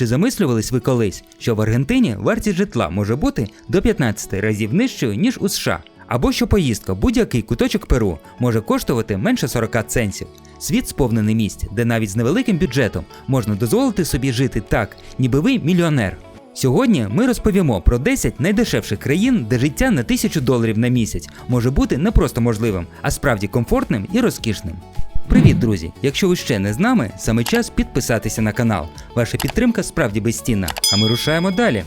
Чи замислювались ви колись, що в Аргентині вартість житла може бути до 15 разів нижчою, ніж у США? Або що поїздка в будь-який куточок Перу може коштувати менше 40 центів. Світ сповнений місць, де навіть з невеликим бюджетом можна дозволити собі жити так, ніби ви мільйонер. Сьогодні ми розповімо про 10 найдешевших країн, де життя на 1000 доларів на місяць може бути не просто можливим, а справді комфортним і розкішним. Привіт, друзі! Якщо ви ще не з нами, саме час підписатися на канал. Ваша підтримка справді безцінна, а ми рушаємо далі.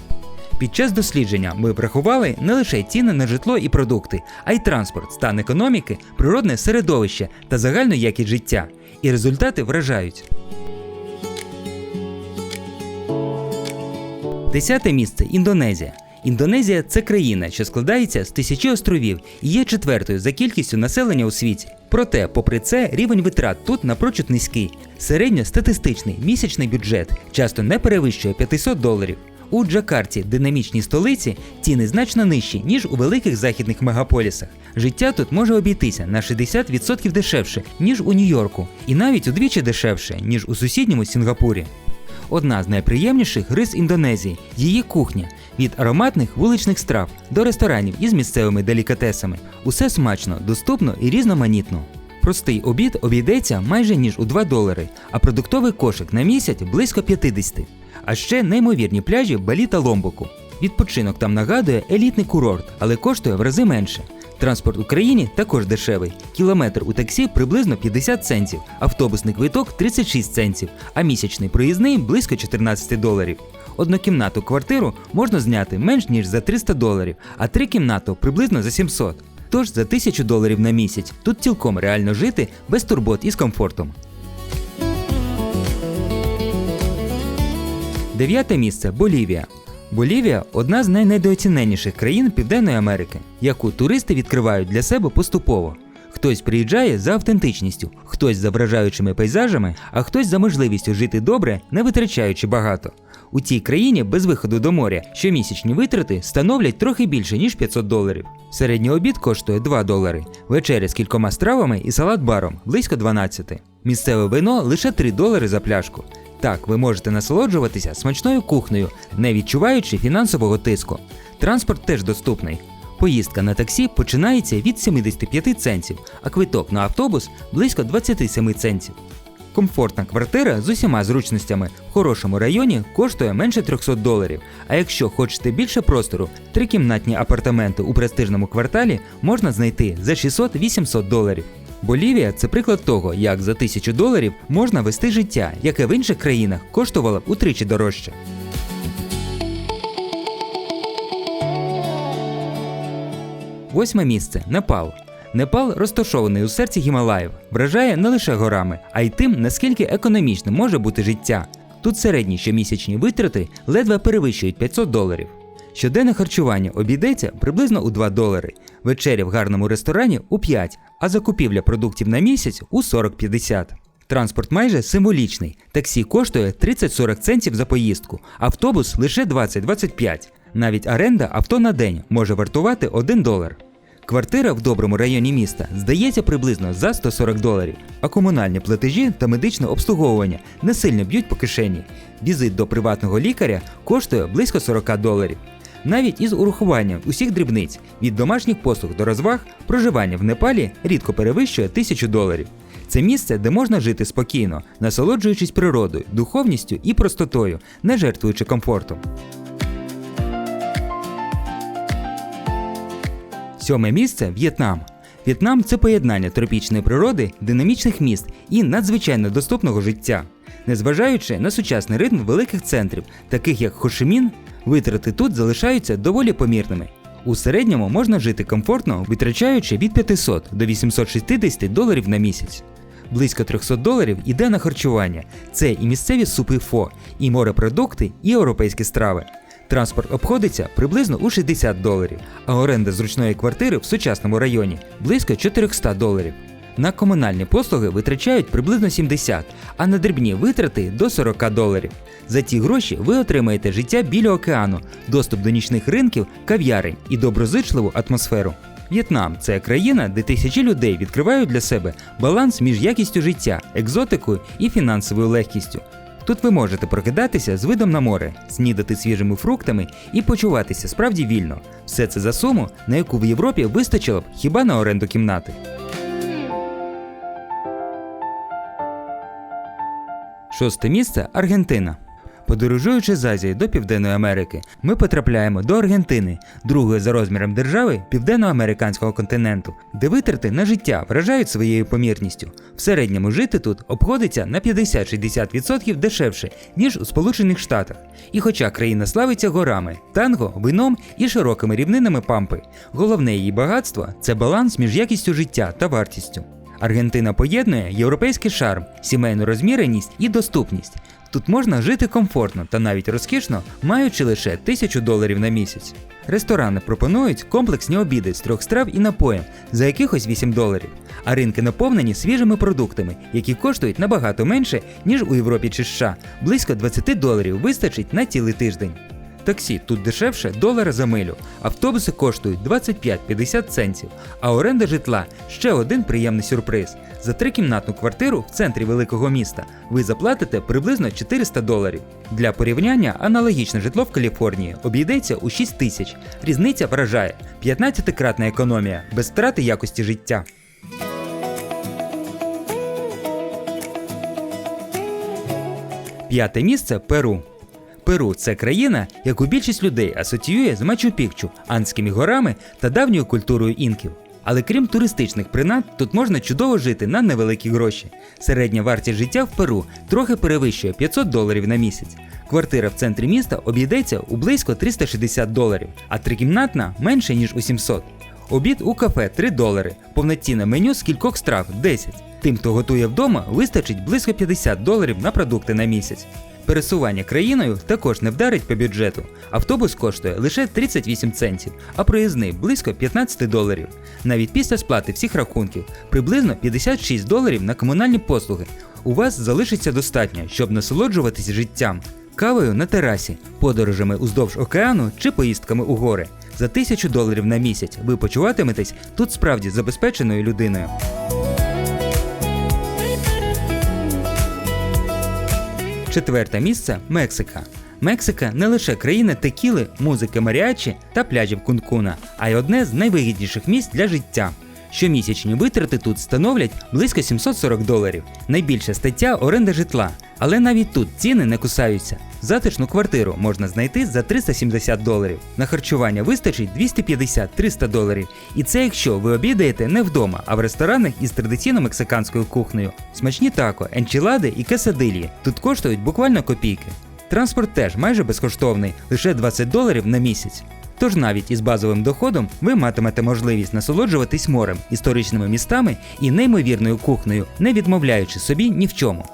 Під час дослідження ми врахували не лише ціни на житло і продукти, а й транспорт, стан економіки, природне середовище та загальну якість життя. І результати вражають. Десяте місце Індонезія. Індонезія це країна, що складається з тисячі островів і є четвертою за кількістю населення у світі. Проте, попри це, рівень витрат тут напрочуд низький. Середньостатистичний місячний бюджет часто не перевищує 500 доларів. У Джакарті, динамічній столиці, ціни значно нижчі, ніж у великих західних мегаполісах. Життя тут може обійтися на 60% дешевше, ніж у Нью-Йорку, і навіть удвічі дешевше, ніж у сусідньому Сінгапурі. Одна з найприємніших рис Індонезії її кухня. Від ароматних вуличних страв до ресторанів із місцевими делікатесами. Усе смачно, доступно і різноманітно. Простий обід обійдеться майже ніж у 2 долари, а продуктовий кошик на місяць близько 50. А ще неймовірні пляжі Балі та Ломбоку. Відпочинок там нагадує елітний курорт, але коштує в рази менше. Транспорт в Україні також дешевий. Кілометр у таксі приблизно 50 центів, автобусний квиток 36 центів, а місячний проїзний близько 14 доларів. Однокімнату квартиру можна зняти менш ніж за 300 доларів, а три кімнату приблизно за 700. Тож за 1000 доларів на місяць тут цілком реально жити без турбот і з комфортом. Дев'яте місце Болівія. Болівія одна з найнедооціненіших країн Південної Америки, яку туристи відкривають для себе поступово. Хтось приїжджає за автентичністю, хтось за вражаючими пейзажами, а хтось за можливістю жити добре, не витрачаючи багато. У цій країні без виходу до моря щомісячні витрати становлять трохи більше ніж 500 доларів. Середній обід коштує 2 долари, вечеря з кількома стравами і салат-баром близько 12. Місцеве вино лише 3 долари за пляшку. Так, ви можете насолоджуватися смачною кухнею, не відчуваючи фінансового тиску. Транспорт теж доступний. Поїздка на таксі починається від 75 центів, а квиток на автобус близько 27 центів. Комфортна квартира з усіма зручностями в хорошому районі коштує менше 300 доларів. А якщо хочете більше простору, трикімнатні апартаменти у престижному кварталі можна знайти за 600-800 доларів. Болівія це приклад того, як за 1000 доларів можна вести життя, яке в інших країнах коштувало б утричі дорожче. Восьме місце Непал. Непал, розташований у серці Гімалаїв, вражає не лише горами, а й тим, наскільки економічним може бути життя. Тут середні щомісячні витрати ледве перевищують 500 доларів. Щоденне харчування обійдеться приблизно у 2 долари, вечеря в гарному ресторані у 5, а закупівля продуктів на місяць у 40-50. Транспорт майже символічний. Таксі коштує 30-40 центів за поїздку, автобус лише 20-25. Навіть оренда авто на день може вартувати 1 долар. Квартира в доброму районі міста здається приблизно за 140 доларів, а комунальні платежі та медичне обслуговування не сильно б'ють по кишені. Візит до приватного лікаря коштує близько 40 доларів. Навіть із урахуванням усіх дрібниць від домашніх послуг до розваг проживання в Непалі рідко перевищує 1000 доларів. Це місце, де можна жити спокійно, насолоджуючись природою, духовністю і простотою, не жертвуючи комфортом. Сьоме місце В'єтнам. В'єтнам це поєднання тропічної природи, динамічних міст і надзвичайно доступного життя. Незважаючи на сучасний ритм великих центрів, таких як Хошимін, витрати тут залишаються доволі помірними. У середньому можна жити комфортно, витрачаючи від 500 до 860 доларів на місяць. Близько 300 доларів іде на харчування. Це і місцеві супи фо, і морепродукти, і європейські страви. Транспорт обходиться приблизно у 60 доларів, а оренда зручної квартири в сучасному районі близько 400 доларів. На комунальні послуги витрачають приблизно 70, а на дрібні витрати до 40 доларів. За ті гроші ви отримаєте життя біля океану, доступ до нічних ринків, кав'ярень і доброзичливу атмосферу. В'єтнам це країна, де тисячі людей відкривають для себе баланс між якістю життя, екзотикою і фінансовою легкістю. Тут ви можете прокидатися з видом на море, снідати свіжими фруктами і почуватися справді вільно. Все це за суму, на яку в Європі вистачило б хіба на оренду кімнати. Шосте місце Аргентина. Подорожуючи з Азії до Південної Америки, ми потрапляємо до Аргентини, другої за розміром держави південноамериканського континенту, де витрати на життя вражають своєю помірністю. В середньому жити тут обходиться на 50-60% дешевше, ніж у Сполучених Штатах. І хоча країна славиться горами, танго, вином і широкими рівнинами пампи, головне її багатство це баланс між якістю життя та вартістю. Аргентина поєднує європейський шарм, сімейну розміреність і доступність. Тут можна жити комфортно та навіть розкішно, маючи лише тисячу доларів на місяць. Ресторани пропонують комплексні обіди з трьох страв і напоєм за якихось 8 доларів, а ринки наповнені свіжими продуктами, які коштують набагато менше, ніж у Європі чи США. Близько 20 доларів вистачить на цілий тиждень. Таксі тут дешевше долара за милю, автобуси коштують 25-50 центів, а оренда житла ще один приємний сюрприз. За трикімнатну квартиру в центрі великого міста ви заплатите приблизно 400 доларів. Для порівняння аналогічне житло в Каліфорнії обійдеться у 6 тисяч. Різниця вражає 15-кратна економія без втрати якості життя. П'яте місце Перу. Перу це країна, яку більшість людей асоціює з Мачу-Пікчу, Андськими горами та давньою культурою інків. Але крім туристичних принад, тут можна чудово жити на невеликі гроші. Середня вартість життя в Перу трохи перевищує 500 доларів на місяць. Квартира в центрі міста обійдеться у близько 360 доларів, а трикімнатна менше ніж у 700. Обід у кафе 3 долари, повноцінне меню з кількох страв 10. Тим, хто готує вдома, вистачить близько 50 доларів на продукти на місяць. Пересування країною також не вдарить по бюджету. Автобус коштує лише 38 центів, а проїзний близько 15 доларів. Навіть після сплати всіх рахунків приблизно 56 доларів на комунальні послуги. У вас залишиться достатньо, щоб насолоджуватись життям, кавою на терасі, подорожами уздовж океану чи поїздками у гори. За тисячу доларів на місяць ви почуватиметесь тут справді забезпеченою людиною. Четверте місце Мексика. Мексика не лише країна текіли, музики маріачі та пляжів Кункуна, а й одне з найвигідніших місць для життя. Щомісячні витрати тут становлять близько 740 доларів. Найбільша стаття оренда житла. Але навіть тут ціни не кусаються. Затишну квартиру можна знайти за 370 доларів. На харчування вистачить 250-300 доларів. І це якщо ви обідаєте не вдома, а в ресторанах із традиційно мексиканською кухнею. Смачні тако, енчілади і кесадилії тут коштують буквально копійки. Транспорт теж майже безкоштовний, лише 20 доларів на місяць. Тож навіть із базовим доходом ви матимете можливість насолоджуватись морем, історичними містами і неймовірною кухнею, не відмовляючи собі ні в чому.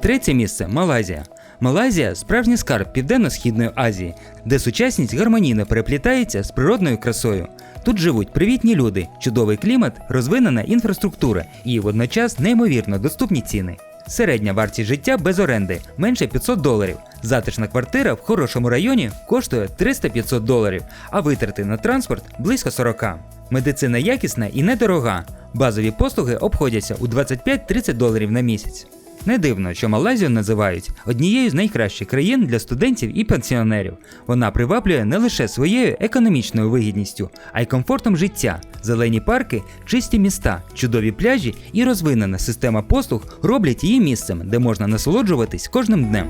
Третє місце Малайзія. Малайзія справжній скарб Південно-Східної Азії, де сучасність гармонійно переплітається з природною красою. Тут живуть привітні люди, чудовий клімат, розвинена інфраструктура і водночас неймовірно доступні ціни. Середня вартість життя без оренди менше 500 доларів. Затишна квартира в хорошому районі коштує 300-500 доларів, а витрати на транспорт близько 40. Медицина якісна і недорога. Базові послуги обходяться у 25-30 доларів на місяць. Не дивно, що Малайзію називають однією з найкращих країн для студентів і пенсіонерів. Вона приваблює не лише своєю економічною вигідністю, а й комфортом життя. Зелені парки, чисті міста, чудові пляжі і розвинена система послуг роблять її місцем, де можна насолоджуватись кожним днем.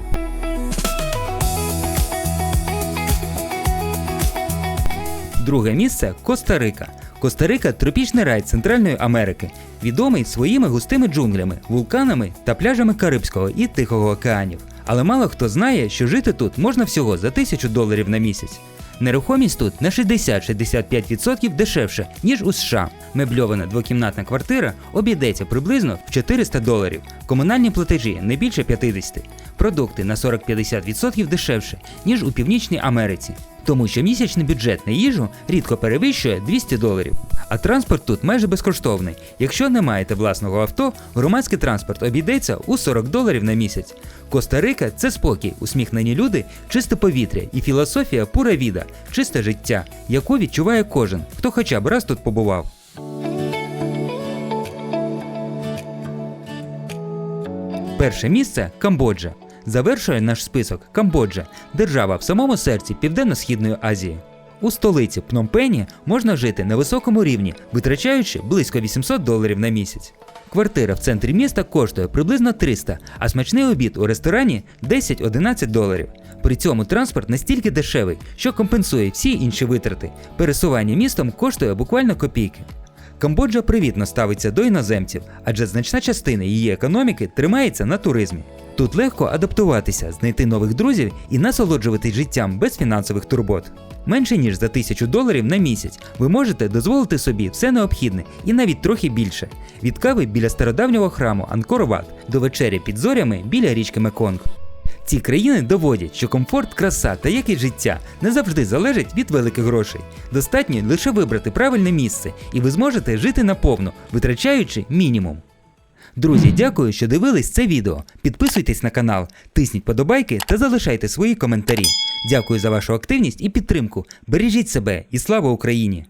Друге місце Коста-Рика. Коста-Рика тропічний рай Центральної Америки, відомий своїми густими джунглями, вулканами та пляжами Карибського і Тихого океанів. Але мало хто знає, що жити тут можна всього за тисячу доларів на місяць. Нерухомість тут на 60-65% дешевше, ніж у США. Мебльована двокімнатна квартира обійдеться приблизно в 400 доларів, комунальні платежі не більше 50, продукти на 40-50% дешевше, ніж у Північній Америці тому що місячний бюджет на їжу рідко перевищує 200 доларів. А транспорт тут майже безкоштовний. Якщо не маєте власного авто, громадський транспорт обійдеться у 40 доларів на місяць. Коста-Рика це спокій, усміхнені люди, чисте повітря і філософія пура віда, чисте життя, яку відчуває кожен, хто хоча б раз тут побував. Перше місце Камбоджа. Завершує наш список Камбоджа, держава в самому серці Південно-Східної Азії. У столиці Пномпені можна жити на високому рівні, витрачаючи близько 800 доларів на місяць. Квартира в центрі міста коштує приблизно 300, а смачний обід у ресторані 10-11 доларів. При цьому транспорт настільки дешевий, що компенсує всі інші витрати. Пересування містом коштує буквально копійки. Камбоджа привітно ставиться до іноземців, адже значна частина її економіки тримається на туризмі. Тут легко адаптуватися, знайти нових друзів і насолоджуватись життям без фінансових турбот. Менше ніж за тисячу доларів на місяць ви можете дозволити собі все необхідне і навіть трохи більше: від кави біля стародавнього храму Анкор-Ват до вечері під зорями біля річки Меконг. Ці країни доводять, що комфорт, краса та якість життя не завжди залежать від великих грошей. Достатньо лише вибрати правильне місце, і ви зможете жити наповну, витрачаючи мінімум. Друзі, дякую, що дивились це відео. Підписуйтесь на канал, тисніть подобайки та залишайте свої коментарі. Дякую за вашу активність і підтримку. Бережіть себе і слава Україні!